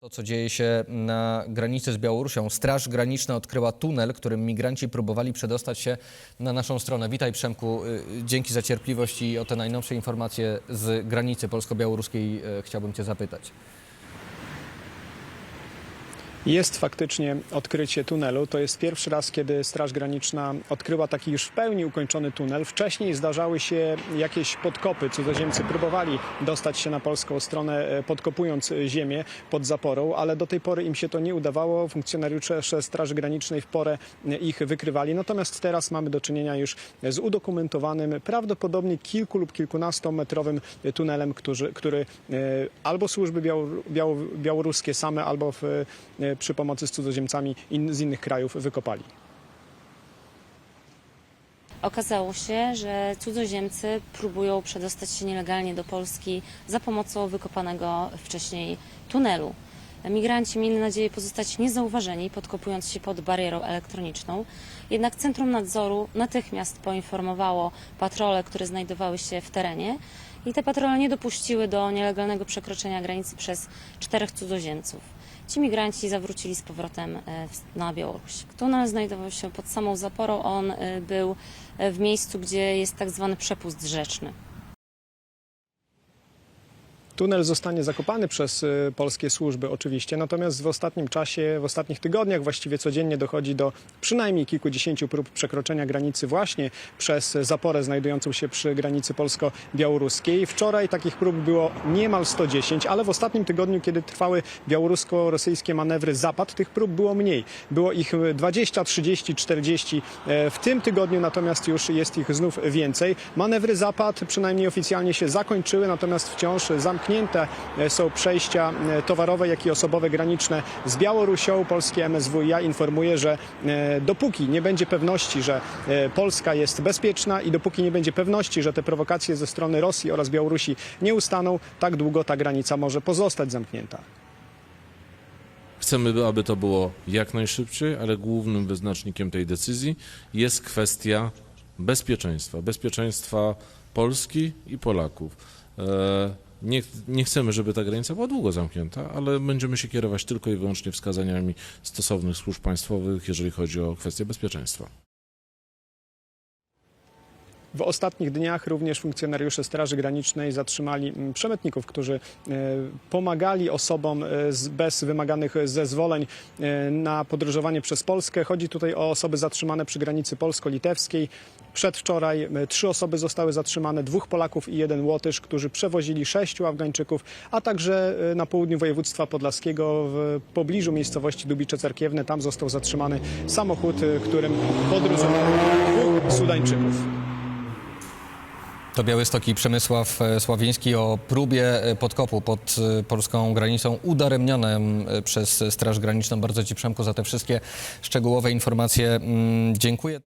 To, co dzieje się na granicy z Białorusią. Straż Graniczna odkryła tunel, którym migranci próbowali przedostać się na naszą stronę. Witaj Przemku, Y, dzięki za cierpliwość i o te najnowsze informacje z granicy polsko-białoruskiej y, chciałbym Cię zapytać. Jest faktycznie odkrycie tunelu. To jest pierwszy raz, kiedy Straż Graniczna odkryła taki już w pełni ukończony tunel. Wcześniej zdarzały się jakieś podkopy. Cudzoziemcy próbowali dostać się na polską stronę, e, podkopując ziemię pod zaporą, ale do tej pory im się to nie udawało. Funkcjonariusze Straży Granicznej w porę e, ich wykrywali. Natomiast teraz mamy do czynienia już z udokumentowanym, prawdopodobnie kilku lub kilkunastometrowym tunelem, który, który e, albo służby biało- biało- białoruskie same, albo w, przy pomocy z cudzoziemcami in, z innych krajów wykopali. Okazało się, że cudzoziemcy próbują przedostać się nielegalnie do Polski za pomocą wykopanego wcześniej tunelu. Migranci mieli nadzieję pozostać niezauważeni, podkopując się pod barierą elektroniczną. Jednak Centrum Nadzoru natychmiast poinformowało patrole, które znajdowały się w terenie i te patrole nie dopuściły do nielegalnego przekroczenia granicy przez czterech cudzoziemców. Ci migranci zawrócili z powrotem e, na Białoruś. Tunel znajdował się pod samą zaporą. On e, był e, w miejscu, gdzie jest tak zwany przepust rzeczny. Tunel zostanie zakopany przez y, polskie służby oczywiście, natomiast w ostatnim czasie, w ostatnich tygodniach właściwie codziennie dochodzi do przynajmniej kilkudziesięciu prób przekroczenia granicy właśnie przez zaporę znajdującą się przy granicy polsko-białoruskiej. Wczoraj takich prób było niemal 110, ale w ostatnim tygodniu, kiedy trwały białorusko-rosyjskie manewry Zapad, tych prób było mniej. Było ich y, 20, 30, 40. E, W tym tygodniu natomiast już jest ich znów więcej. Manewry Zapad przynajmniej oficjalnie się zakończyły, natomiast wciąż zamknięte e, są przejścia e, towarowe, jak i osobowe graniczne z Białorusią. Polskie MSWiA informuje, że e, dopóki nie będzie pewności, że Polska jest bezpieczna i dopóki nie będzie pewności, że te prowokacje ze strony Rosji oraz Białorusi nie ustaną, tak długo ta granica może pozostać zamknięta. Chcemy, aby to było jak najszybciej, ale głównym wyznacznikiem tej decyzji jest kwestia bezpieczeństwa. Bezpieczeństwa Polski i Polaków. Nie, nie chcemy, żeby ta granica była długo zamknięta, ale będziemy się kierować tylko i wyłącznie wskazaniami stosownych służb państwowych, jeżeli chodzi o kwestie bezpieczeństwa. W ostatnich dniach również funkcjonariusze Straży Granicznej zatrzymali mm, przemytników, którzy e, pomagali osobom e, bez wymaganych zezwoleń e, na podróżowanie przez Polskę. Chodzi tutaj o osoby zatrzymane przy granicy polsko-litewskiej. Przedwczoraj trzy osoby zostały zatrzymane, dwóch Polaków i jeden Łotysz, którzy przewozili sześciu Afgańczyków, a także na południu województwa podlaskiego w pobliżu miejscowości Dubicze Cerkiewne. Tam został zatrzymany samochód, którym podróżowało dwóch Sudańczyków. To Białystok i Przemysław e, Sławiński o próbie e, podkopu pod e, polską granicą udaremnionym przez Straż Graniczną. Bardzo Ci Przemku za te wszystkie szczegółowe informacje mm, dziękuję.